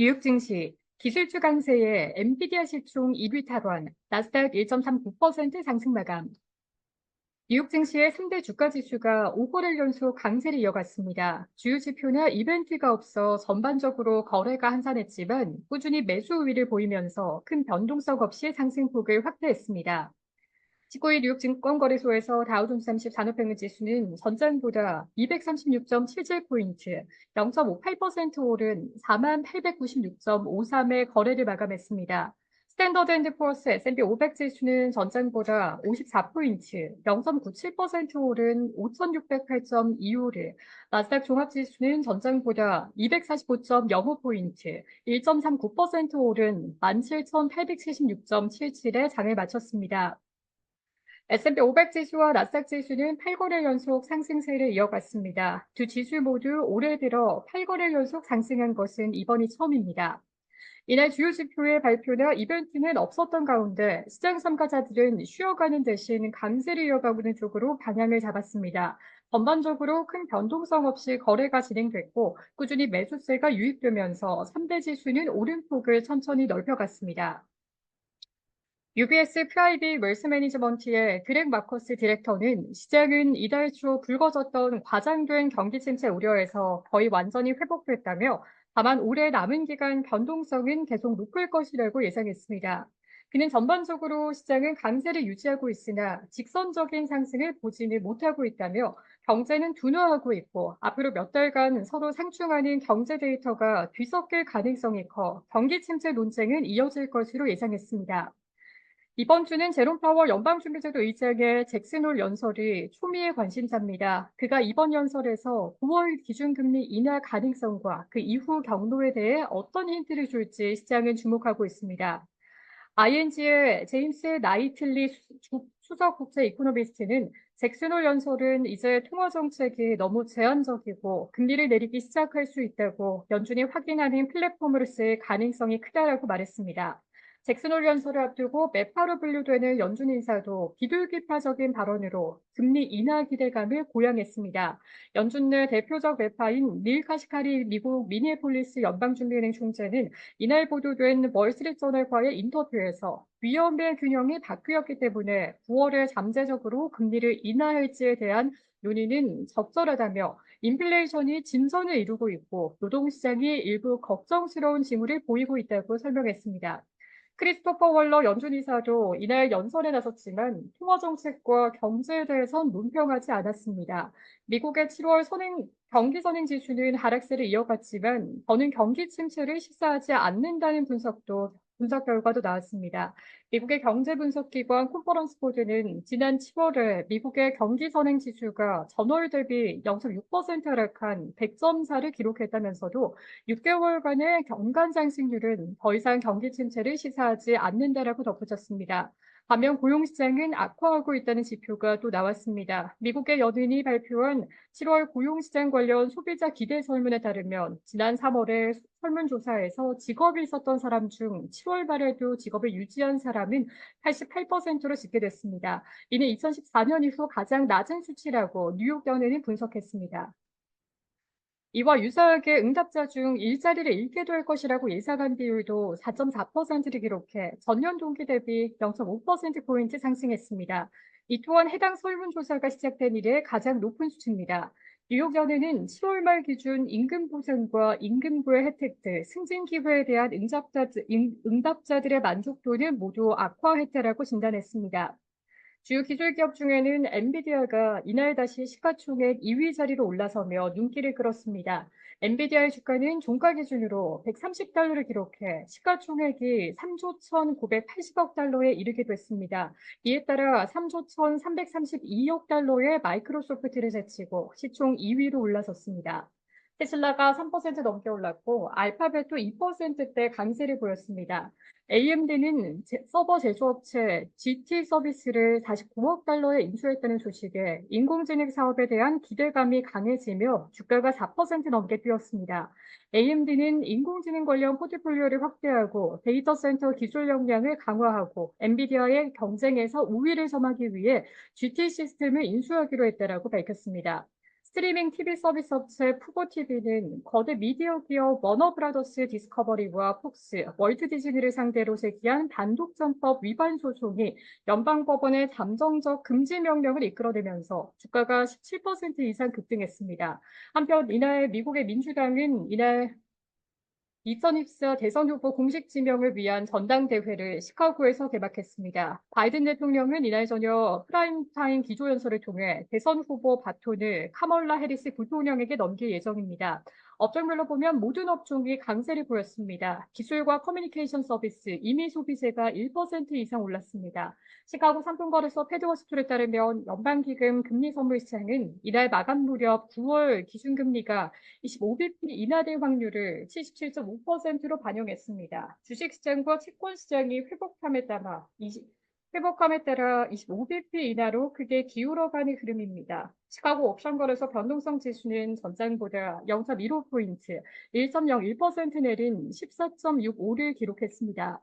뉴욕 증시 기술주 강세에 엔비디아 시총 1위 탈환, 나스닥 1.39% 상승 마감. 뉴욕 증시의 3대 주가 지수가 5거래일 연속 강세를 이어갔습니다. 주요 지표나 이벤트가 없어 전반적으로 거래가 한산했지만 꾸준히 매수 우위를 보이면서 큰 변동성 없이 상승폭을 확대했습니다. 19일 뉴욕 증권거래소에서 다우존스 30 산업평균 지수는 전장보다 236.77포인트, 0.58% 오른 4896.53의 거래를 마감했습니다. 스탠더드 앤드 포어스 S&P 500 지수는 전장보다 54포인트, 0.97% 오른 5608.25를, 나스닥 종합지수는 전장보다 245.05포인트, 1.39% 오른 17,876.77에 장을 마쳤습니다. S&P 500 지수와 나스닥 지수는 8거래 연속 상승세를 이어갔습니다. 두 지수 모두 올해 들어 8거래 연속 상승한 것은 이번이 처음입니다. 이날 주요 지표의 발표나 이벤트는 없었던 가운데 시장 참가자들은 쉬어가는 대신 강세를 이어가고는 쪽으로 방향을 잡았습니다. 전반적으로 큰 변동성 없이 거래가 진행됐고 꾸준히 매수세가 유입되면서 3대 지수는 오름폭을 천천히 넓혀갔습니다. UBS 프라이빗 웰스 매니지먼트의 그렉 마커스 디렉터는 시장은 이달 초 불거졌던 과장된 경기 침체 우려에서 거의 완전히 회복됐다며 다만 올해 남은 기간 변동성은 계속 높을 것이라고 예상했습니다. 그는 전반적으로 시장은 강세를 유지하고 있으나 직선적인 상승을 보지는 못하고 있다며 경제는 둔화하고 있고 앞으로 몇 달간 서로 상충하는 경제 데이터가 뒤섞일 가능성이 커 경기 침체 논쟁은 이어질 것으로 예상했습니다. 이번 주는 제롬 파월 연방준비제도 의장의 잭슨홀 연설이 초미의 관심사입니다. 그가 이번 연설에서 9월 기준금리 인하 가능성과 그 이후 경로에 대해 어떤 힌트를 줄지 시장은 주목하고 있습니다. ING의 제임스 나이틀리 수석 국제 이코노미스트는 잭슨홀 연설은 이제 통화 정책이 너무 제한적이고 금리를 내리기 시작할 수 있다고 연준이 확인하는 플랫폼으로 쓸 가능성이 크다라고 말했습니다. 잭슨홀 연설을 앞두고 매파로 분류되는 연준 인사도 비둘기파적인 발언으로 금리 인하 기대감을 고양했습니다. 연준 내 대표적 매파인 닐 카시카리 미국 미니애폴리스 연방준비은행 총재는 이날 보도된 월스트리트저널과의 인터뷰에서 위험의 균형이 바뀌었기 때문에 9월에 잠재적으로 금리를 인하할지에 대한 논의는 적절하다며 인플레이션이 진전을 이루고 있고 노동시장이 일부 걱정스러운 징후를 보이고 있다고 설명했습니다. 크리스토퍼 월러 연준이사도 이날 연설에 나섰지만 통화 정책과 경제에 대해선 논평하지 않았습니다. 미국의 7월 선행 경기 선행 지수는 하락세를 이어갔지만 더는 경기 침체를 시사하지 않는다는 분석도 분석 결과도 나왔습니다. 미국의 경제 분석 기관 컨퍼런스 보드는 지난 10월에 미국의 경기 선행 지수가 전월 대비 0.6% 하락한 100.4를 기록했다면서도 6개월간의 경간 상승률은 더 이상 경기 침체를 시사하지 않는다라고 덧붙였습니다. 반면 고용시장은 악화하고 있다는 지표가 또 나왔습니다. 미국의 연은이 발표한 7월 고용시장 관련 소비자 기대 설문에 따르면 지난 3월에 설문조사에서 직업이 있었던 사람 중 7월 말에도 직업을 유지한 사람은 88%로 집계됐습니다. 이는 2014년 이후 가장 낮은 수치라고 뉴욕연은이 분석했습니다. 이와 유사하게 응답자 중 일자리를 잃게 될 것이라고 예상한 비율도 4.4%를 기록해 전년 동기 대비 0.5%포인트 상승했습니다. 이 또한 해당 설문조사가 시작된 이래 가장 높은 수치입니다. 뉴욕연회는 10월 말 기준 임금 보상과 임금부의 혜택들, 승진 기회에 대한 응답자들, 응답자들의 만족도는 모두 악화했다라고 진단했습니다. 주요 기술 기업 중에는 엔비디아가 이날 다시 시가총액 2위 자리로 올라서며 눈길을 끌었습니다. 엔비디아의 주가는 종가 기준으로 130달러를 기록해 시가총액이 3조 1,980억 달러에 이르게 됐습니다. 이에 따라 3조 1,332억 달러의 마이크로소프트를 제치고 시총 2위로 올라섰습니다. 테슬라가 3% 넘게 올랐고 알파벳도 2%대 강세를 보였습니다. AMD는 서버 제조업체 GT 서비스를 49억 달러에 인수했다는 소식에 인공지능 사업에 대한 기대감이 강해지며 주가가 4% 넘게 뛰었습니다. AMD는 인공지능 관련 포트폴리오를 확대하고 데이터 센터 기술 역량을 강화하고 엔비디아의 경쟁에서 우위를 점하기 위해 GT 시스템을 인수하기로 했다라고 밝혔습니다. 스트리밍 TV 서비스 업체 푸고TV는 거대 미디어 기업 워너브라더스 디스커버리와 폭스, 월트 디즈니를 상대로 제기한 단독점법 위반 소송이 연방법원의 잠정적 금지 명령을 이끌어내면서 주가가 17% 이상 급등했습니다. 한편 이날 미국의 민주당은 이날 2024 대선 후보 공식 지명을 위한 전당대회를 시카고에서 개막했습니다. 바이든 대통령은 이날 저녁 프라임타임 기조연설을 통해 대선 후보 바톤을 카멀라 해리스 부통령에게 넘길 예정입니다. 업종별로 보면 모든 업종이 강세를 보였습니다. 기술과 커뮤니케이션 서비스, 이미 소비세가 1% 이상 올랐습니다. 시카고 상품거래소 패드워스토에 따르면 연방기금 금리 선물 시장은 이날 마감 무렵 9월 기준금리가 25bp 인하될 확률을 77.5%로 반영했습니다. 주식시장과 채권시장이 회복함에 따라 20, 회복감에 따라 25bp 이하로 크게 기울어가는 흐름입니다. 시카고 옵션 거래소 변동성 지수는 전장보다 0.15포인트, 1.01% 내린 14.65를 기록했습니다.